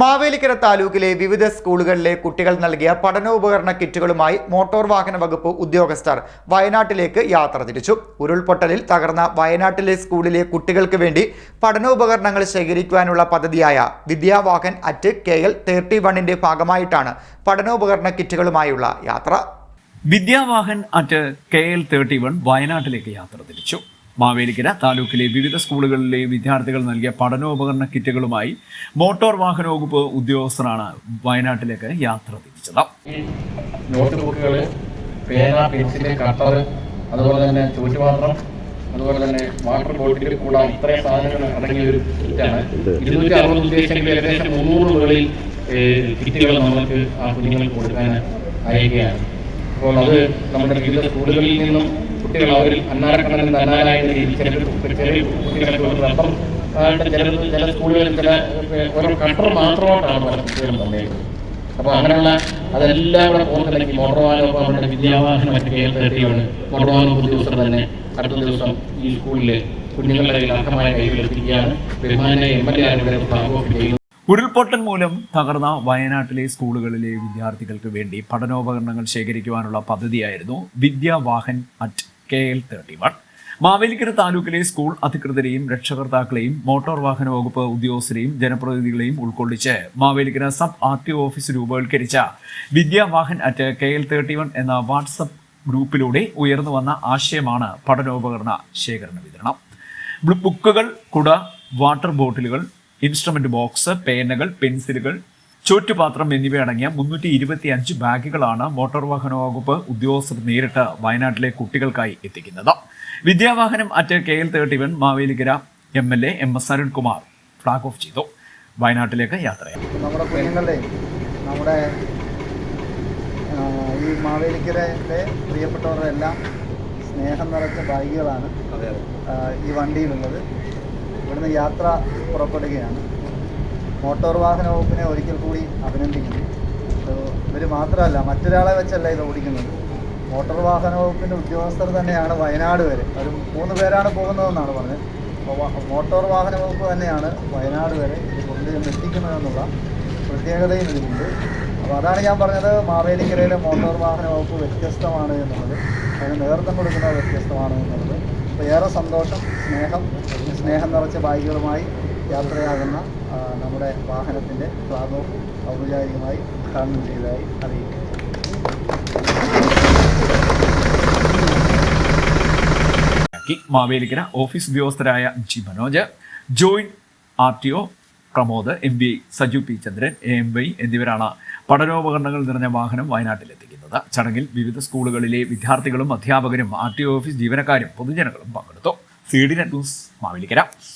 മാവേലിക്കര താലൂക്കിലെ വിവിധ സ്കൂളുകളിലെ കുട്ടികൾ നൽകിയ പഠനോപകരണ കിറ്റുകളുമായി മോട്ടോർ വാഹന വകുപ്പ് ഉദ്യോഗസ്ഥർ വയനാട്ടിലേക്ക് യാത്ര തിരിച്ചു. ഉരുൾപൊട്ടലിൽ തകർന്ന വയനാട്ടിലെ സ്കൂളിലെ കുട്ടികൾക്ക് വേണ്ടി പഠനോപകരണങ്ങൾ ശേഖരിക്കുവാനുള്ള പദ്ധതിയായ Vidyavahan at K L thirty വണ്ണിന്റെ ഭാഗമായിട്ടാണ് പഠനോപകരണ കിറ്റുകളുമായുള്ള യാത്ര. Vidyavahan at K L thirty one വയനാട്ടിലേക്ക് യാത്ര തിരിച്ചു. മാവേലിക്കര താലൂക്കിലെ വിവിധ സ്കൂളുകളിലെ വിദ്യാർത്ഥികൾ നൽകിയ പഠനോപകരണ കിറ്റുകളുമായി മോട്ടോർ വാഹന വകുപ്പ് ഉദ്യോഗസ്ഥരാണ് വയനാട്ടിലേക്ക് യാത്ര തിരിച്ചത്. നോട്ട് പേന പെൻസിൽ കട്ടർ അതുപോലെ തന്നെ ചൂറ്റുപാത്രം അതുപോലെ തന്നെ വാട്ടർ ബോട്ടിൽ കൂടാതെ ഇത്രയും സാധനങ്ങൾ അടങ്ങിയ ഒരു കിറ്റാണ്. ഇരുന്നൂറ്റി അറുപത് ഉദ്ദേശമെങ്കിൽ ഏകദേശം മുന്നൂറ് മുകളിൽ കിറ്റുകൾ നമുക്ക് ആ കുഞ്ഞുങ്ങൾക്ക് കൊടുക്കാൻ അയക്കുകയാണ്. അപ്പോൾ അത് നമ്മുടെ വിവിധ സ്കൂളുകളിൽ നിന്നും കുട്ടികൾ അവരിൽ അന്നാരക്കണ്ണൻ അന്നാരായ രീതിയിൽ ചില ചെറിയ കുട്ടികളെ ഒരു ആയിട്ട് ചില ചില സ്കൂളുകളിൽ ചില ഓരോ കട്ടർ മാത്രമായിട്ടാണ് പല കുട്ടികളും തന്നേക്കുന്നത് അപ്പൊ അങ്ങനെയുള്ള അതെല്ലാം കൂടെ പോകുന്നില്ലെങ്കിൽ മോട്ടോർ വാഹന വകുപ്പ് നമ്മുടെ വിദ്യാവാഹന മറ്റു തേടിയാണ് മോട്ടോർ വാഹന വകുപ്പ് ഉദ്യോഗസ്ഥർ തന്നെ അടുത്ത ദിവസം ഈ സ്കൂളിലെ കുഞ്ഞുങ്ങളുടെ അർഹമായ കൈകളിലെത്തിക്കുകയാണ് എത്തിക്കുകയാണ്. ബഹുമാനെ എം എൽ എ ആരുടെ ഉരുൾപൊട്ടൽ മൂലം തകർന്ന വയനാട്ടിലെ സ്കൂളുകളിലെ വിദ്യാർത്ഥികൾക്ക് വേണ്ടി പഠനോപകരണങ്ങൾ ശേഖരിക്കുവാനുള്ള പദ്ധതിയായിരുന്നു Vidyavahan at. K L thirty one. Mavelikara താലൂക്കിലെ സ്കൂൾ അധികൃതരെയും രക്ഷകർത്താക്കളെയും മോട്ടോർ വാഹന വകുപ്പ് ഉദ്യോഗസ്ഥരെയും ജനപ്രതിനിധികളെയും ഉൾക്കൊള്ളിച്ച് Mavelikkara sub R T office രൂപവൽക്കരിച്ച Vidyavahan at K L thirty one എന്ന വാട്സപ്പ് ഗ്രൂപ്പിലൂടെ ഉയർന്നു വന്ന ആശയമാണ് പഠനോപകരണ ശേഖരണ വിതരണം. ബുക്കുകൾ കുട വാട്ടർ ബോട്ടിലുകൾ ഇൻസ്ട്രുമെന്റ് ബോക്സ് പേനകൾ പെൻസിലുകൾ ചോറ്റുപാത്രം എന്നിവയടങ്ങിയ മുന്നൂറ്റി ഇരുപത്തി അഞ്ച് ബാഗുകളാണ് മോട്ടോർ വാഹന വകുപ്പ് ഉദ്യോഗസ്ഥർ നേരിട്ട് വയനാട്ടിലെ കുട്ടികൾക്കായി എത്തിക്കുന്നത്. Vidyavahanam at K L thirty one Mavelikara M L A M S Arunkumar flag off ചെയ്തു. വയനാട്ടിലേക്ക് യാത്രയായി നമ്മുടെ കുഞ്ഞുങ്ങളുടെ നമ്മുടെ ഈ മാവേലിക്കരയിലെ പ്രിയപ്പെട്ടവരുടെ എല്ലാം സ്നേഹം നിറച്ച ബാഗുകളാണ് ഈ വണ്ടിയിലുള്ളത്. ഇവിടുന്ന് യാത്ര പുറപ്പെടുകയാണ്. മോട്ടോർ വാഹന വകുപ്പിനെ ഒരിക്കൽ കൂടി അഭിനന്ദിക്കുന്നു. ഇവർ മാത്രമല്ല മറ്റൊരാളെ വെച്ചല്ല ഇത് ഓടിക്കുന്നത്. മോട്ടോർ വാഹന വകുപ്പിന്റെ ഉദ്യോഗസ്ഥർ തന്നെയാണ് വയനാട് വരെ. ഒരു മൂന്ന് പേരാണ് പോകുന്നതെന്നാണ് പറഞ്ഞത്. അപ്പോൾ മോട്ടോർ വാഹന വകുപ്പ് തന്നെയാണ് വയനാട് വരെ ഇത് കൊണ്ടുചെന്ന് എത്തിക്കുന്നതെന്നുള്ള പ്രത്യേകതയും ഇതിലുണ്ട്. അപ്പോൾ അതാണ് ഞാൻ പറഞ്ഞത് മാവേലിക്കരയിലെ മോട്ടോർ വാഹന വകുപ്പ് വ്യത്യസ്തമാണ് എന്നുള്ളത്. അതിന് നേതൃത്വം കൊടുക്കുന്നത് വ്യത്യസ്തമാണ് എന്നുള്ളത്. അപ്പോൾ ഏറെ സന്തോഷം സ്നേഹം സ്നേഹം നിറച്ച ബാഗുകളുമായി യാത്രയാകുന്ന നമ്മുടെ വാഹനത്തിന്റെ ഫ്ലാഗ് ഔപചാരികമായി ഉദ്ഘാടനം ചെയ്തതായി അറിയിക്കും Mavelikkara office ഉദ്യോഗസ്ഥരായ G Manoj joint R T O Pramod M B Saju P Chandran A M Y എന്നിവരാണ് പഠനോപകരണങ്ങൾ നിറഞ്ഞ വാഹനം വയനാട്ടിലെത്തിക്കുന്നത്. ചടങ്ങിൽ വിവിധ സ്കൂളുകളിലെ വിദ്യാർത്ഥികളും അധ്യാപകരും ആർ ടി ഓഫീസ് ജീവനക്കാരും പൊതുജനങ്ങളും പങ്കെടുത്തു. C D news Mavelikara.